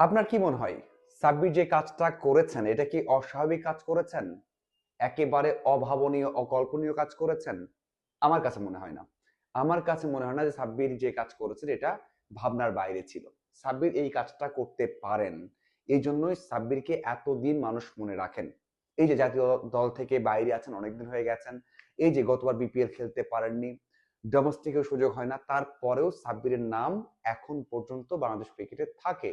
আপনার কি মনে হয়? সাব্বির যে কাজটা করেছেন, এটা কি অস্বাভাবিক কাজ করেছেন? একেবারে অভাবনীয়, অকল্পনীয় কাজ করেছেন? আমার কাছে মনে হয় না। আমার কাছে মনে হয় না যে সাব্বির যে কাজ করেছেন, এটা ভাবনার বাইরে ছিল। সাব্বির এই কাজটা করতে পারেন। এই জন্যই সাব্বিরকে এতদিন মানুষ মনে রাখেন। এই যে জাতীয় দল থেকে বাইরে আছেন, অনেকদিন হয়ে গেছেন, এই যে গতবার বিপিএল খেলতে পারেননি ডোমেস্টিকেও সুযোগ হয় না, তারপরেও সাব্বিরের নাম এখন পর্যন্ত বাংলাদেশ ক্রিকেটে থাকে।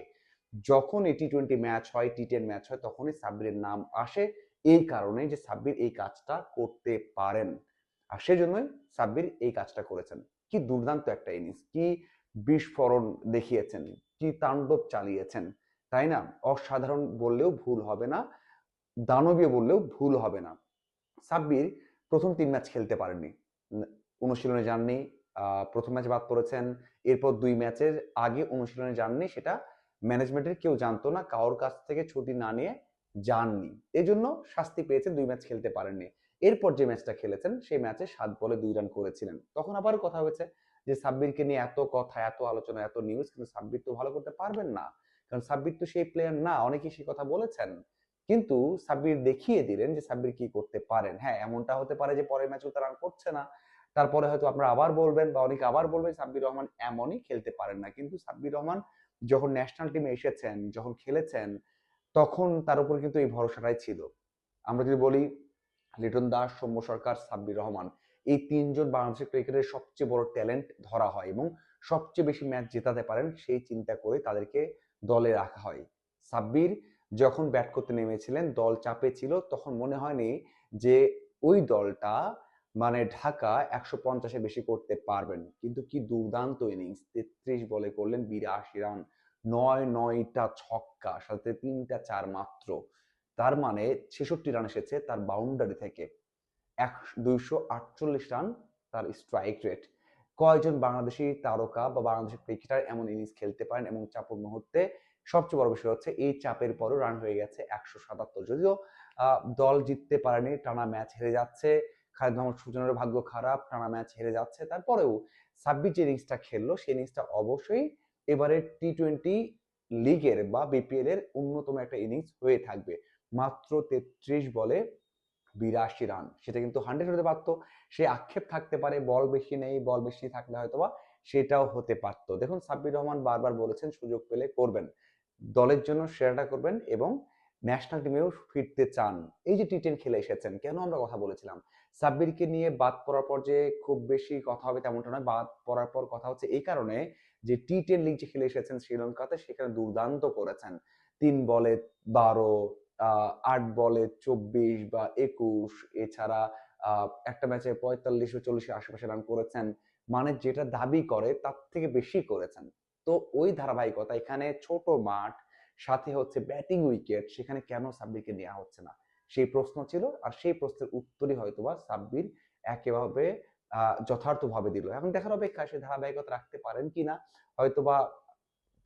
যখন টি টোয়েন্টি ম্যাচ হয় টি টেন ম্যাচ হয়, তখনই সাব্বিরের নাম আসে এই কারণে যে সাব্বির এই কাজটা করতে পারেন। আর সেজন্যই সাব্বির এই কাজটা করেছেন। কি দুর্দান্ত একটা ইনিংস কি বিস্ফোরণ দেখিয়েছেন, কি তাণ্ডব চালিয়েছেন। তাই না? অসাধারণ বললেও ভুল হবে না, দানবীয় বললেও ভুল হবে না। সাব্বির প্রথম তিন ম্যাচ খেলতে পারেননি। অনুশীলনে যাননি প্রথম ম্যাচ বাদ পড়েছেন, এরপর দুই ম্যাচের আগে অনুশীলনে যাননি, সেটা ম্যানেজমেন্টের কেউ জানতো না, কারোর কাছ থেকে ছুটি না নিয়ে যাননি। এই জন্য শাস্তি পেয়েছেন দুই ম্যাচ খেলতে পারেননি। এরপর যে ম্যাচটা খেলেছেন, সেই ম্যাচে সাত বলে দুই রান করেছিলেন। তখন আবার কথা হয়েছে যে, সাব্বিরকে নিয়ে এত কথা, এত আলোচনা, এত নিউজ কিন্তু সাব্বির তো ভালো করতে পারবেন না। কারণ সাব্বির তো সেই প্লেয়ার না, অনেকেই সেই কথা বলেছেন। কিন্তু সাব্বির দেখিয়ে দিলেন যে, সাব্বির কি করতে পারেন। হ্যাঁ এমনটা হতে পারে যে, পরের ম্যাচেও তারা করছে না। তারপরে হয়তো আপনারা আবার বলবেন বা অনেকে আবার বলবেন, সাব্বির রহমান এমনই খেলতে পারেন না। কিন্তু সাব্বির রহমান যখন ন্যাশনাল টিমে এসেছেন, যখন খেলেছেন, তখন তার উপর কিন্তু এই ভরসাটাই ছিল। আমরা যদি বলি, লিটন দাস, সৌম্য সরকার, সাব্বির রহমান, এই তিনজন বাংলাদেশের ক্রিকেটের সবচেয়ে বড় ট্যালেন্ট ধরা হয় এবং সবচেয়ে বেশি ম্যাচ জেতাতে পারেন সেই চিন্তা করে তাদেরকে দলে রাখা হয়। সাব্বির যখন ব্যাট করতে নেমেছিলেন, দল চাপে ছিল, তখন মনে হয়নি যে ওই দলটা মানে ঢাকা একশো পঞ্চাশের বেশি করতে পারবেন। কিন্তু কি দুর্দান্ত ইনিংস তেত্রিশ বলে করলেন বিরাশি রান। নয় নয়টা ছক্কা, সাথে তিনটা চার মাত্র। তার মানে ছেষট্টি রান এসেছে তার বাউন্ডারি থেকে। এক, দুইশো আটচল্লিশ রান তার স্ট্রাইক রেট কয়েকজন বাংলাদেশি তারকা বা বাংলাদেশি ক্রিকেটার এমন ইনিংস খেলতে পারেন এবং চাপের মুহূর্তে সবচেয়ে বড় বিষয় হচ্ছে এই চাপের পরও রান হয়ে গেছে একশো সাতাত্তর। যদিও দল জিততে পারেনি, টানা ম্যাচ হেরে যাচ্ছে। সুজনের ভাগ্য খারাপ, টানা ম্যাচ হেরে যাচ্ছে, তারপরেও সাব্বির যে ইনিংসটা খেললো, সেই ইনিংসটা অবশ্যই এবারে টি টোয়েন্টি লিগের বা বিপিএল এর অন্যতম একটা ইনিংস হয়ে থাকবে। মাত্র তেত্রিশ বলে বিরাশি রান। সেটা কিন্তু হান্ড্রেড হতে পারতো। সে আক্ষেপ থাকতে পারে, বল বেশি নেই, বল বেশি থাকলে হয়তো বা সেটাও হতে পারতো। দেখুন, সাব্বির রহমান বারবার বলেছেন সুযোগ পেলে করবেন। দলের জন্য সেরাটা করবেন এবং ন্যাশনাল টিমেও ফিরতে চান। এই যে টি টেন খেলে এসেছেন, কেন আমরা কথা বলেছিলাম? সাব্বিরকে নিয়ে বাদ পড়ার পর যে খুব বেশি কথা হবে তেমনটা নয়, বাদ পড়ার পর কথা হচ্ছে এই কারণে যে টি টেন লিগ যে খেলে এসেছেন শ্রীলঙ্কাতে, সেখানে দুর্দান্ত করেছেন। তিন বলে বারো আট বলে চব্বিশ বা একুশ, এছাড়া একটা ম্যাচে পঁয়তাল্লিশ ও চল্লিশের আশেপাশে রান করেছেন। মানে যেটা দাবি করে, তার থেকে বেশি করেছেন। তো ওই ধারাবাহিকতা, এখানে ছোট মাঠ সাথে হচ্ছে ব্যাটিং উইকেট সেখানে কেন সাব্বিরকে নেওয়া হচ্ছে না? সেই প্রশ্ন ছিল, আর সেই প্রশ্নের উত্তরই হয়তোবা সাব্বির একেভাবে যথার্থভাবে দিল। এখন দেখার অপেক্ষা সে ধারাবাহিকতা রাখতে পারেন কি কিনা হয়তোবা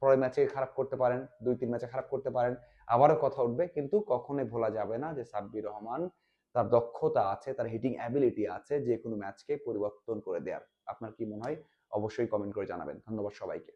পরের ম্যাচে খারাপ করতে পারেন, দুই, তিন ম্যাচে খারাপ করতে পারেন, আবারও কথা উঠবে, কিন্তু কখনোই ভোলা যাবে না যে সাব্বির রহমান তার দক্ষতা আছে, তার হিটিং অ্যাবিলিটি আছে, যে কোনো ম্যাচকে পরিবর্তন করে দেওয়ার আপনার কি মনে হয়? অবশ্যই কমেন্ট করে জানাবেন। ধন্যবাদ সবাইকে।